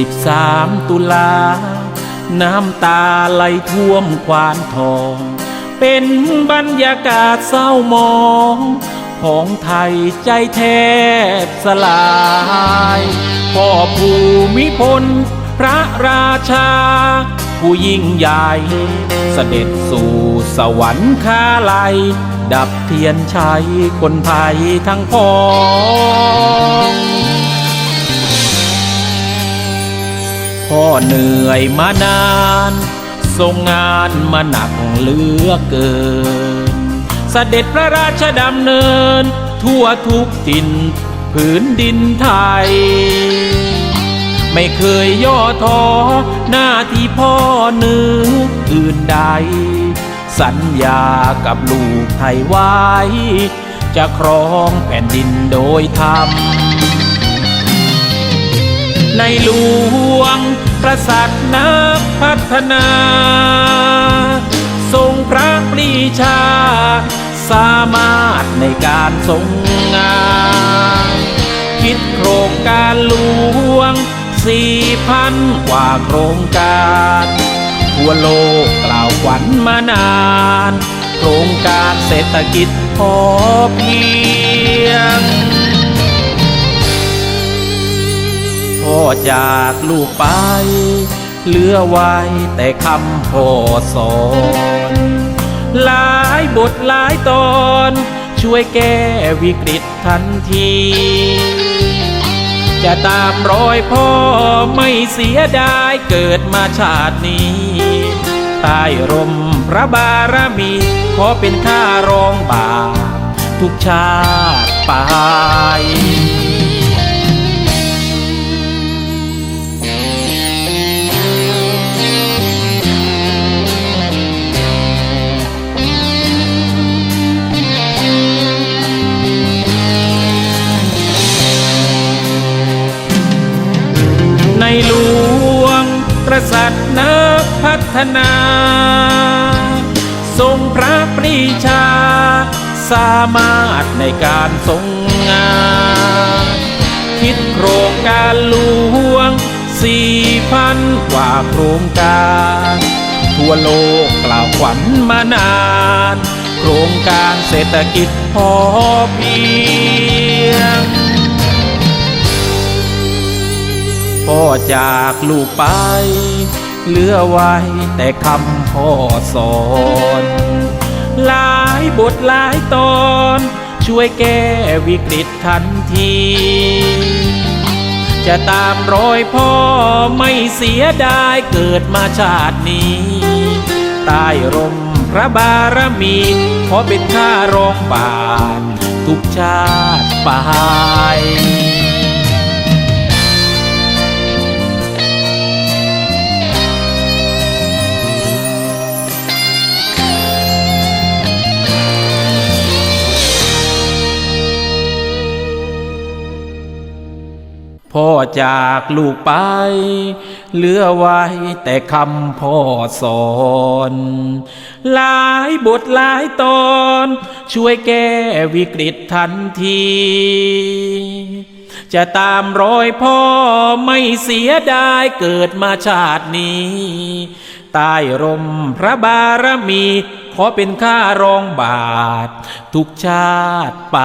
13 ตุลา น้ำตาไหลท่วมควานทอง เป็นบรรยากาศเศร้ามอง ของไทยใจแทบสลายพ่อภูมิพล พระราชา ผู้ยิ่งใหญ่ เสด็จสู่สวรรคาลัย ดับเทียนชัยคนไทยทั้งพ้อง พ่อเหนื่อยมานานทรงงานมาหนักเหลือเกินเสด็จพระราชดำเนิน ทั่วทุกถิ่นผืนดินไทย ไม่เคยย่อท้อหน้าที่พ่อเนึกอื่นใด สัญญากับลูกไทยไว้ จะครองแผ่นดินโดยธรรม ในหลวงประสัตนักพัฒนา ทรงพระปรีชา สามารถในการทรงงาน คิดโครงการหลวงสี่พันกว่าโครงการทั่วโลกกล่าวขวัญมานาน โครงการเศรษฐกิจพอเพียง จากลูกไป เหลือไว้แต่คำพ่อสอนหลายบทหลายตอน ช่วยแก้วิกฤตทันที จะตามรอยพ่อไม่เสียดายเกิดมาชาตินี้ใต้ร่มพระบารมี ขอเป็นข้ารองบาปทุกชาติไป กษัตริย์นักพัฒนา ทรงพระปรีชา สามารถในการทรงงาน คิดโครงการหลวงสี่พันกว่าโครงการ ทั่วโลกกล่าวขวัญมานาน โครงการเศรษฐกิจพอเพียง พ่อจากลูกไป เหลือไว้แต่คำพ่อสอนหลายบทหลายตอน ช่วยแก้วิกฤตทันที จะตามรอยพ่อไม่เสียดายเกิดมาชาตินี้ใต้ร่มพระบารมีขอเป็นข้ารองบาททุกชาติไป พ่อจากลูกไป เหลือไว้แต่คำพ่อสอน หลายบทหลายตอน ช่วยแก้วิกฤตทันที จะตามรอยพ่อไม่เสียดายเกิดมาชาตินี้ใต้ร่มพระบารมี ขอเป็นข้ารองบาท ทุกชาติไป